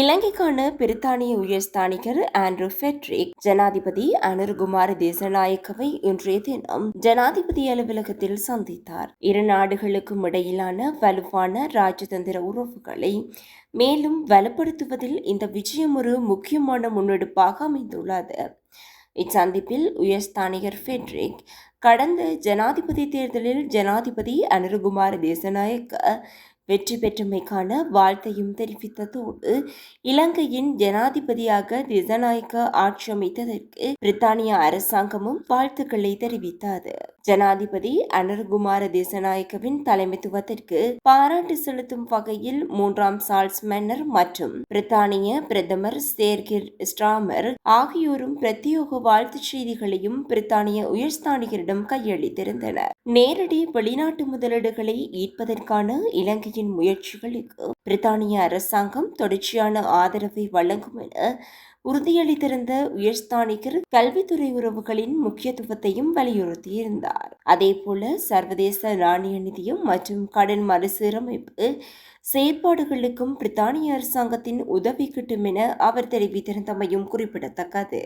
இலங்கைக்கான பிரித்தானிய உயர்ஸ்தானிகர் Andrew Friedrich ஜனாதிபதி அனுர்குமார் தேசநாயக்கவை இன்றைய தினம் ஜனாதிபதி அலுவலகத்தில் சந்தித்தார். இரு நாடுகளுக்கும் இடையிலான வலுவான ராஜதந்திர உறவுகளை மேலும் வலுப்படுத்துவதில் இந்த விஜயம் ஒரு முக்கியமான முன்னெடுப்பாக அமைந்துள்ளது. இச்சந்திப்பில் உயர்ஸ்தானிகர் ஃபெட்ரிக் கடந்த ஜனாதிபதி தேர்தலில் ஜனாதிபதி அனுருகுமார தேசநாயக்க வெற்றி பெற்றமைக்கான வாழ்த்தையும் தெரிவித்ததோடு இலங்கையின் ஜனாதிபதியாக திசநாயக்க ஆட்சி அமைத்ததற்கு பிரித்தானிய அரசாங்கமும் வாழ்த்துக்களை தெரிவித்தது. ஜனாதிபதி அனர்குமார தேசநாயக்கவின் தலைமைத்துவத்திற்கு பாராட்டு செலுத்தும் வகையில் மூன்றாம் சார்ல்ஸ் மன்னர் மற்றும் பிரித்தானிய பிரதமர் சேர்கிர் ஸ்ட்ராமர் ஆகியோரும் பிரத்யோக வாழ்த்துச் செய்திகளையும் பிரித்தானிய உயர்ஸ்தானிகரிடம் கையளித்திருந்தனர். நேரடி வெளிநாட்டு முதலீடுகளை ஈர்ப்பதற்கான இலங்கையின் முயற்சிகளுக்கு பிரித்தானிய அரசாங்கம் தொடர்ச்சியான ஆதரவை வழங்கும் என உறுதியளித்திருந்த உயர்ஸ்தானிகர் கல்வித்துறை உறவுகளின் முக்கியத்துவத்தையும் வலியுறுத்தியிருந்தார். அதேபோல சர்வதேச நாணய நிதியம் மற்றும் கடன் மறுசீரமைப்பு செயற்பாடுகளுக்கும் பிரித்தானிய அரசாங்கத்தின் உதவி கிட்டும் என அவர் தெரிவித்திருந்தமையும் குறிப்பிடத்தக்கது.